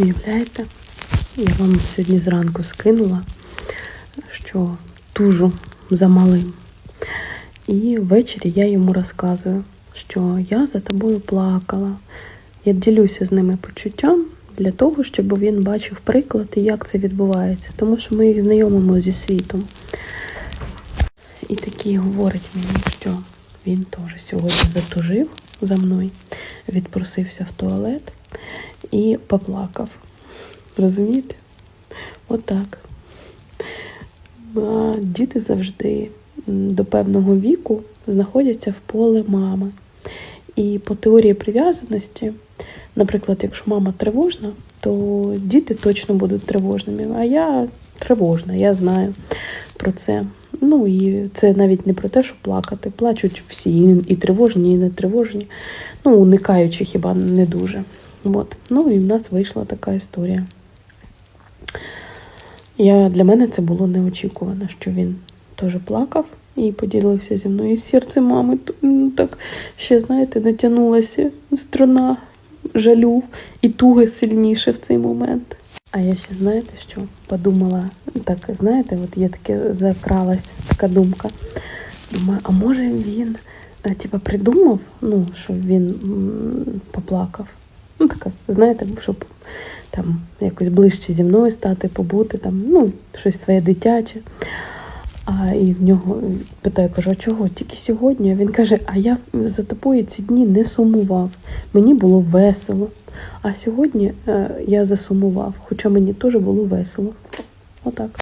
Уявляєте? Я вам сьогодні зранку скинула, що тужу за малим. І ввечері я йому розказую, що я за тобою плакала. Я ділюся з ними почуттям для того, щоб він бачив приклад і як це відбувається. Тому що ми їх знайомимо зі світом. І такий говорить мені, що він теж сьогодні затужив за мною, відпросився в туалет і поплакав. Розумієте? Отак. А діти завжди до певного віку знаходяться в поле мами. І по теорії прив'язаності, наприклад, якщо мама тривожна, то діти точно будуть тривожними. А я тривожна, я знаю про це. Ну і це навіть не про те, що плакати. Плачуть всі, і тривожні, і не тривожні. Ну, уникаючи хіба не дуже. От. Ну і в нас вийшла така історія. Я, для мене це було неочікувано, що він теж плакав і поділився зі мною. Серце мами м, так ще, знаєте, натягнулася струна жалю і туги сильніше в цей момент. А я ще знаєте що? Подумала, так, знаєте, от є таке закралась така думка. Думаю, а може він е, типа придумав, ну, що він поплакав. Ну, така, знаєте, щоб там якось ближче зі мною стати, побути, там, ну, щось своє дитяче. А і в нього питаю, кажу, а чого? Тільки сьогодні? Він каже: А я за тобою ці дні не сумував. Мені було весело. А сьогодні е, я засумував, хоча мені теж було весело. Отак.